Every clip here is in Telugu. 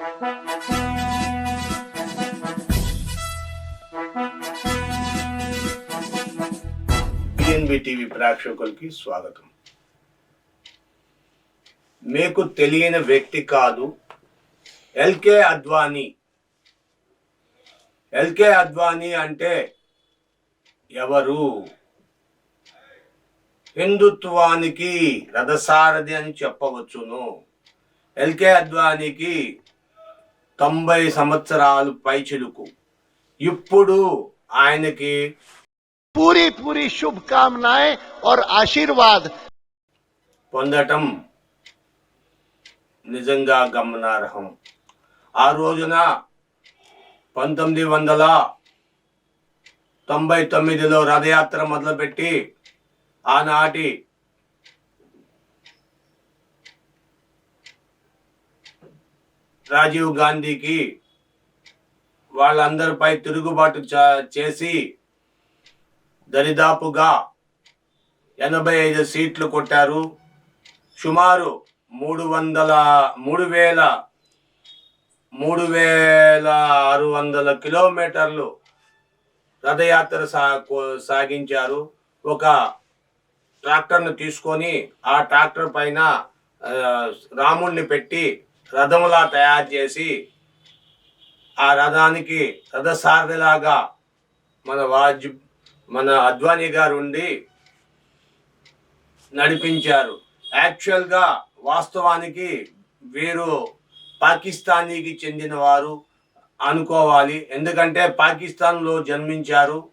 బిఎన్బి టీవీ ప్రేక్షకులకి స్వాగతం. మీకు తెలియని వ్యక్తి కాదు ఎల్కే అద్వానీ ఎల్కే అద్వానీ అంటే ఎవరు? హిందుత్వానికి రథసారథి అని చెప్పవచ్చును. ఎల్కే అద్వానీకి తొంభై సంవత్సరాలు పై చిలుకు ఇప్పుడు ఆయనకి పూరి పూరి శుభకామనాయ్ ఆర్ ఆశీర్వాద్. పొందటం నిజంగా గమనార్హం. ఆ రోజున పంతొమ్మిది వందల తొంభై తొమ్మిదిలో రథయాత్ర మొదలుపెట్టి ఆనాటి రాజీవ్ గాంధీకి వాళ్ళందరిపై తిరుగుబాటు చేసి దరిదాపుగా ఎనభై ఐదు సీట్లు కొట్టారు. సుమారు మూడు వందల మూడు వేల మూడు వేల ఆరు వందల కిలోమీటర్లు రథయాత్ర సా సాగించారు. ఒక ట్రాక్టర్ను తీసుకొని ఆ ట్రాక్టర్ పైన రాముణ్ణి పెట్టి రథములా తయారు చేసి ఆ రథానికి రథసారథిలాగా మన వాజ్ మన అద్వానీ గారు ఉండి నడిపించారు. యాక్చువల్గా వాస్తవానికి వీరు పాకిస్తానీకి చెందినవారు అనుకోవాలి. ఎందుకంటే పాకిస్తాన్లో జన్మించారు.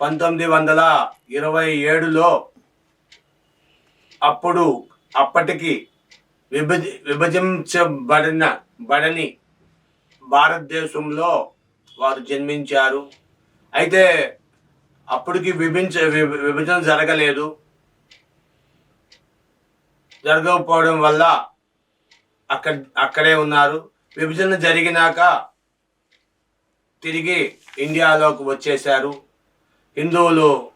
పంతొమ్మిది వందల ఇరవై ఏడులో అప్పుడు అప్పటికి విభజ విభజించబడిన బడని భారతదేశంలో వారు జన్మించారు. అయితే అప్పటికి విభించ విభ- విభజన జరగలేదు. జరగకపోవడం వల్ల అక్కడ అక్కడే ఉన్నారు. విభజన జరిగినాక తిరిగి ఇండియాలోకి వచ్చేశారు. హిందువులు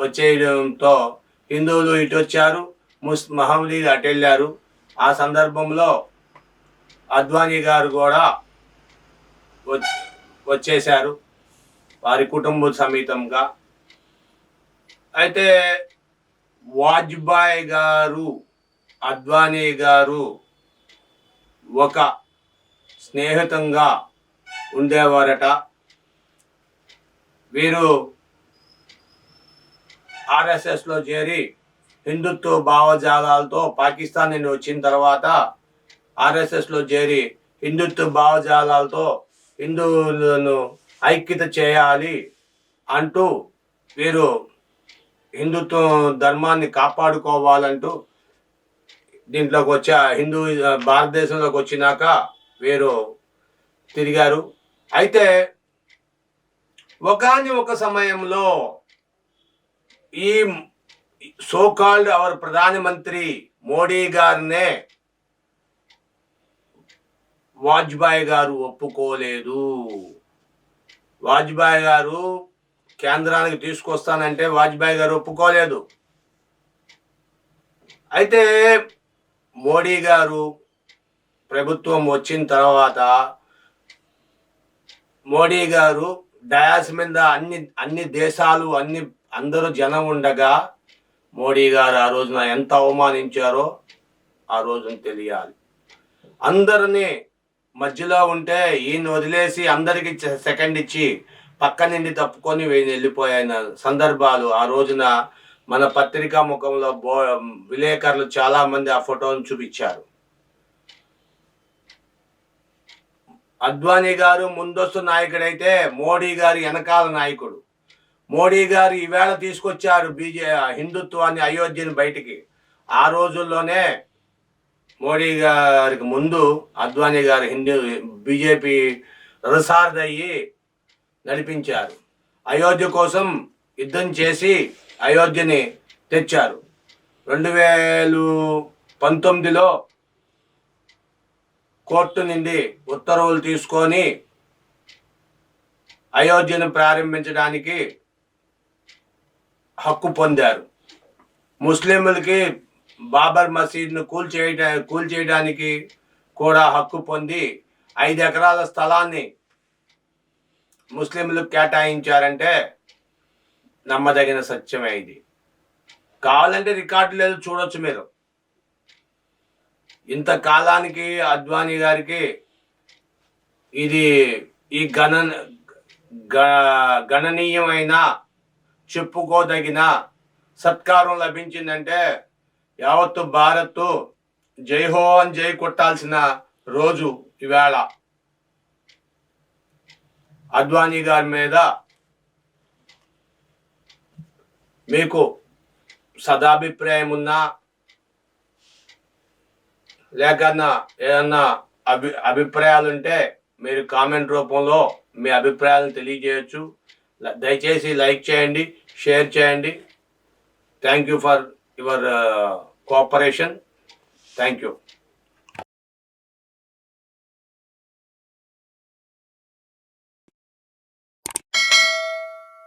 వచ్చేయడంతో హిందువులు ఇటు వచ్చారు ముస్ మహమ్మదీలు అటు వెళ్ళారు ఆ సందర్భంలో అద్వానీ గారు కూడా వచ్చేశారు. వారి కుటుంబ సమేతంగా. అయితే వాజ్బాయ్ గారు అద్వానీ గారు ఒక స్నేహితంగా ఉండేవారట. వీరు ఆర్ఎస్ఎస్లో చేరి హిందుత్వ భావజాలాలతో పాకిస్తాన్ నుండి వచ్చిన తర్వాత ఆర్ఎస్ఎస్లో చేరి హిందుత్వ భావజాలాలతో హిందువులను ఐక్యత చేయాలి అంటూ వీరు హిందుత్వ ధర్మాన్ని కాపాడుకోవాలంటూ దీంట్లోకి వచ్చా హిందూ భారతదేశంలోకి వచ్చినాక వీరు తిరిగారు. అయితే ఒకని ఒక సమయంలో ఈ సోకాల్డ్ అవర్ ప్రధానమంత్రి మోడీ గారినే వాజ్పాయ్ గారు ఒప్పుకోలేదు. వాజ్పాయ్ గారు కేంద్రానికి తీసుకొస్తానంటే వాజ్పాయ్ గారు ఒప్పుకోలేదు. అయితే మోడీ గారు ప్రభుత్వం వచ్చిన తర్వాత మోడీ గారు డయాస్ మీద అన్ని అన్ని దేశాలు అన్ని అందరూ జనం ఉండగా మోడీ గారు ఆ రోజున ఎంత అవమానించారో ఆ రోజున తెలియాలి. అందరినీ మధ్యలో ఉంటే ఈయన వదిలేసి అందరికి సెకండ్ ఇచ్చి పక్క నుండి తప్పుకొని వీళ్ళు వెళ్ళిపోయిన సందర్భాలు ఆ రోజున మన పత్రికా ముఖంలో బో విలేకరులు చాలామంది ఆ ఫోటోను చూపించారు. అద్వానీ గారు ముందస్తు నాయకుడైతే మోడీ గారు వెనకాల నాయకుడు. మోడీ గారు ఈవేళ తీసుకొచ్చారు బీజే హిందుత్వాన్ని అయోధ్యని బయటికి. ఆ రోజుల్లోనే మోడీ గారికి ముందు అద్వానీ గారు హిందూ బీజేపీ రసారదయ్యి నడిపించారు. అయోధ్య కోసం యుద్ధం చేసి అయోధ్యని తెచ్చారు. రెండు వేలు పంతొమ్మిదిలో కోర్టు నుండి ఉత్తర్వులు తీసుకొని అయోధ్యను ప్రారంభించడానికి హక్కు పొందారు. ముస్లింలకి బాబర్ మసీద్ను కూల్చేయట కూల్చేయడానికి కూడా హక్కు పొంది ఐదు ఎకరాల స్థలాన్ని ముస్లింలకు కేటాయించారంటే నమ్మదగిన సత్యమే ఇది. కావాలంటే రికార్డు లేదు చూడొచ్చు మీరు. ఇంత కాలానికి అద్వానీ గారికి ఇది ఈ గణ గ- గణనీయమైన చెప్పుకోదగిన సత్కారం లభించిందంటే యావత్తు భారత్ జైహో అని జై కొట్టాల్సిన రోజు ఈవేళ అద్వానీ గారి మీద మీకు సదాభిప్రాయం ఉన్నా లేకన్నా ఏదన్నా అభి అభిప్రాయాలు ఉంటే మీరు కామెంట్ రూపంలో మీ అభిప్రాయాలను తెలియజేయచ్చు. దయచేసి లైక్ చేయండి షేర్ చేయండి. Thank you for your cooperation thank you